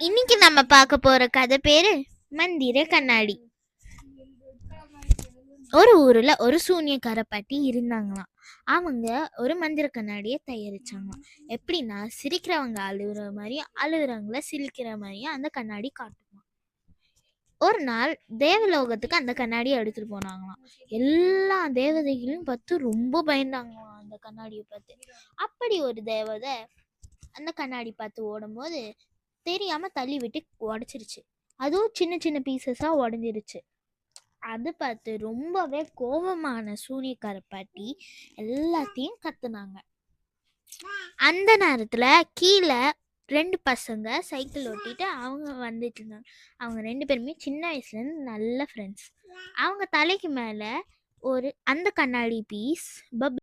இன்னைக்கு நம்ம பார்க்க போற கதை பேரு மந்திர கண்ணாடி. ஒரு ஊர்ல ஒரு சூனியக்கார பாட்டி இருந்தாங்களாம். அவங்க ஒரு மந்திர கண்ணாடியை தயாரிச்சாங்களாம் எப்படின்னா சிரிக்கிறவங்க அழுகுற மாதிரியும் அழுகுறவங்கள சிரிக்கிற மாதிரியும் அந்த கண்ணாடி காட்டுமா ஒரு நாள் தேவலோகத்துக்கு அந்த கண்ணாடியை எடுத்துட்டு போனாங்களாம். எல்லா தேவதைகளையும் பார்த்து ரொம்ப பயந்தாங்களாம் அந்த கண்ணாடியை பார்த்து. அப்படி ஒரு தேவதை அந்த கண்ணாடி பார்த்து ஓடும்போது தெரியாம தள்ளி விட்டு உடச்சிருச்சு. அதுவும் சின்ன சின்ன பீசஸா உடஞ்சிருச்சு. அது பார்த்து ரொம்பவே கோபமான சூனியக்கார பாட்டி எல்லாத்தையும் கத்துனாங்க. அந்த நேரத்துல கீழே ரெண்டு பசங்க சைக்கிள் ஓட்டிட்டு அவங்க வந்துட்டு இருந்தாங்க. அவங்க ரெண்டு பேருமே சின்ன வயசுல இருந்து நல்ல ஃப்ரெண்ட்ஸ் அவங்க தலைக்கு மேல ஒரு அந்த கண்ணாடி பீஸ் பப்